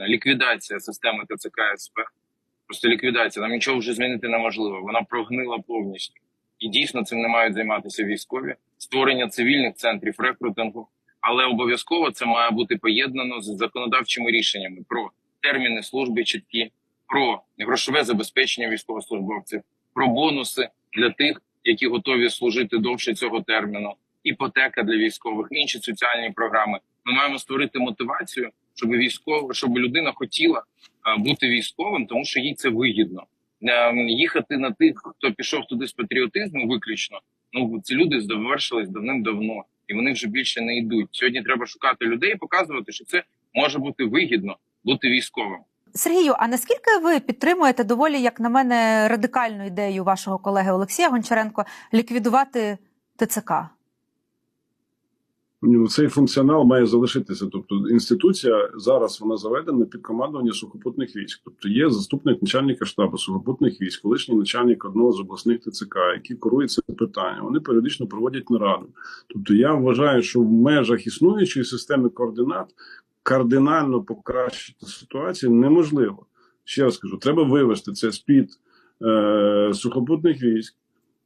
ліквідація системи ТЦК СП. Просто ліквідація. Нам нічого вже змінити неможливо. Вона прогнила повністю. І дійсно цим не мають займатися військові. Створення цивільних центрів рекрутингу. Але обов'язково це має бути поєднано з законодавчими рішеннями про терміни служби чіткі, про грошове забезпечення військовослужбовців, про бонуси для тих, які готові служити довше цього терміну, іпотека для військових, інші соціальні програми. Ми маємо створити мотивацію, щоб військово, щоб людина хотіла бути військовим, тому що їй це вигідно. Ем, Їхати на тих, хто пішов туди з патріотизму, виключно. Ну ці люди завершились давним-давно, і вони вже більше не йдуть. Сьогодні треба шукати людей і показувати, що це може бути вигідно бути військовим. Сергію, а наскільки ви підтримуєте доволі, як на мене, радикальну ідею вашого колеги Олексія Гончаренко ліквідувати ТЦК? Ну, цей функціонал має залишитися. Тобто, інституція зараз вона заведена під командування сухопутних військ. Тобто є заступник начальника штабу сухопутних військ, колишній начальник одного з обласних ТЦК, керує це питання. Вони періодично проводять нараду. Тобто, я вважаю, що в межах існуючої системи координат кардинально покращити ситуацію неможливо. Ще раз кажу, треба вивести це з під е, сухопутних військ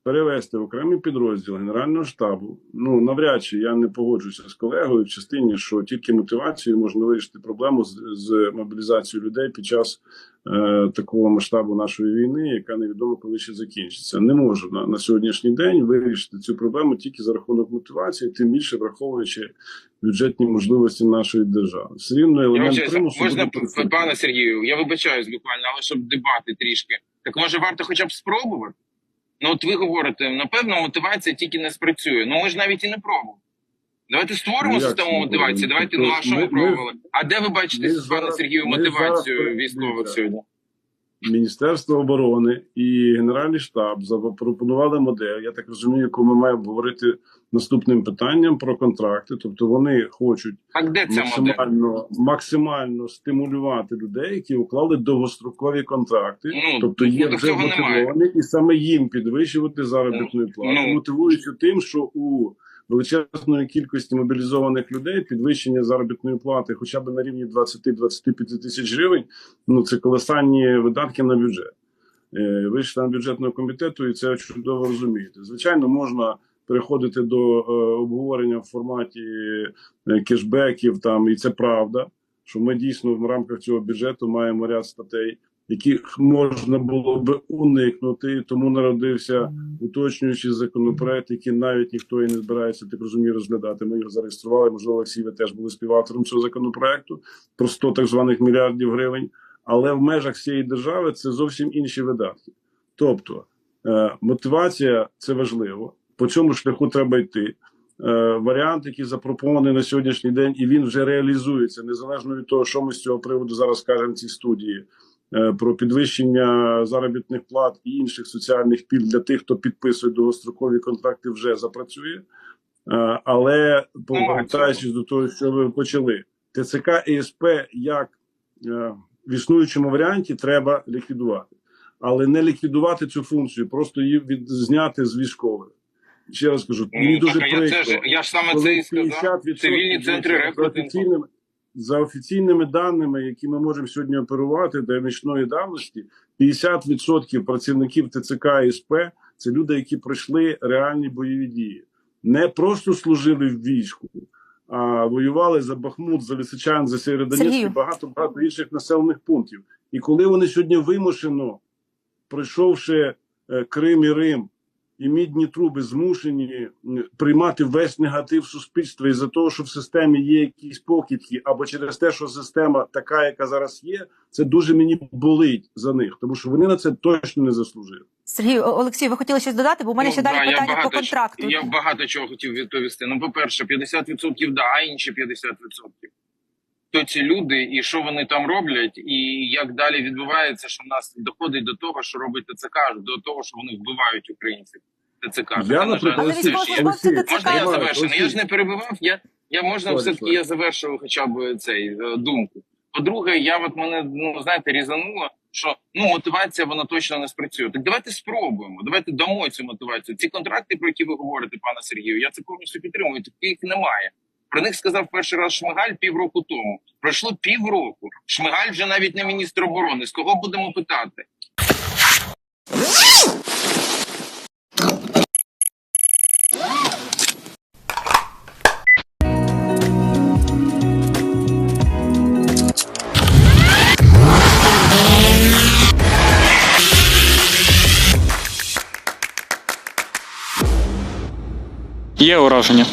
перевести в окремий підрозділ Генерального штабу. Ну навряд чи я не погоджуюся з колегою в частині, що тільки мотивацією можна вирішити проблему з, з мобілізацією людей під час е, такого масштабу нашої війни, яка невідомо коли ще закінчиться. Не можу на, на сьогоднішній день вирішити цю проблему тільки за рахунок мотивації, тим більше враховуючи бюджетні можливості нашої держави. Все рівно елемент примусу можна пане Сергію, я вибачаюсь буквально, але щоб дебати трішки. Так може варто хоча б спробувати? Ну от ви говорите, напевно, мотивація тільки не спрацює. Ну ми ж навіть і не пробували. Давайте створимо Ну, систему мотивації. Давайте ну а що ми ми- пробували? А де ви бачите, пане Сергію, мотивацію зараз- військових сьогодні? Міністерство оборони і Генеральний штаб запропонували модель. Я так розумію, яку ми маємо говорити наступним питанням про контракти. Тобто вони хочуть Так де ця модель? максимально, максимально стимулювати людей, які уклали довгострокові контракти. Ну, тобто є ну, вже мотивовані, і саме їм підвищувати заробітну плату, ну. мотивуючи тим, що у величезної кількості мобілізованих людей підвищення заробітної плати, хоча б на рівні 20-25 тисяч гривень. Ну це колосальні видатки на бюджет. Е, Ви ж бюджетного комітету, і це чудово розумієте. Звичайно, можна переходити до е, обговорення в форматі е, кешбеків. Там і це правда, що ми дійсно в рамках цього бюджету маємо ряд статей, яких можна було би уникнути. Тому народився уточнюючий законопроект, який навіть ніхто і не збирається так розумію розглядати. Ми його зареєстрували. Можливо, Олексій, ви теж були співавтором цього законопроекту про 100 так званих мільярдів гривень. Але в межах всієї держави це зовсім інші видатки. Тобто е, мотивація це важливо. По цьому шляху треба йти. Е, варіант, який запропонований на сьогоднішній день, і він вже реалізується незалежно від того, що ми з цього приводу зараз скажемо в цій студії. Е, Про підвищення заробітних плат і інших соціальних пільг для тих, хто підписує довгострокові контракти, вже запрацює. Е, Але повертаючись до того, що ви почали, ТЦК і СП як е, в існуючому варіанті треба ліквідувати, але не ліквідувати цю функцію, просто її від зняти з військових. Ще раз кажу, мені дуже прикро. ж, я ж саме це і сказав. Цивільні центри рекрутингу. За офіційними даними, які ми можемо сьогодні оперувати до річної давності, 50% працівників ТЦК і СП це люди, які пройшли реальні бойові дії, не просто служили в війську. А воювали за Бахмут, за Лисичан, за Сєвєродонецьк і багато багато інших населених пунктів. І коли вони сьогодні вимушено, пройшовши е, Крим і Рим, і мідні труби змушені приймати весь негатив суспільства із-за того, що в системі є якісь покидки, або через те, що система така, яка зараз є, це дуже мені болить за них, тому що вони на це точно не заслужили. Сергію Олексій, ви хотіли щось додати? Бо у мене Ну, ще далі да, я питання по контракту. Я багато чого хотів відповісти. Ну, по-перше, 50% да, а інші 50%. Хто ці люди і що вони там роблять, і як далі відбувається, що в нас доходить до того, що робить ТЦК, до того, що вони вбивають українців. ТЦК. Я, Це, на наприклад, Олексій, ТЦК Можна я Давай. Ну, Я ж не перебивав. Я, я можна все таки я завершив хоча б цей е, думку. По-друге, я от мене ну знаєте, різануло, що ну мотивація вона точно не спрацює. Так давайте спробуємо. Давайте дамо цю мотивацію. Ці контракти, про які ви говорите, пане Сергію, я це повністю підтримую. Таких немає. Про них сказав перший раз Шмигаль півроку тому. Пройшло півроку. Шмигаль вже навіть не міністр оборони. З кого будемо питати? Є ураження.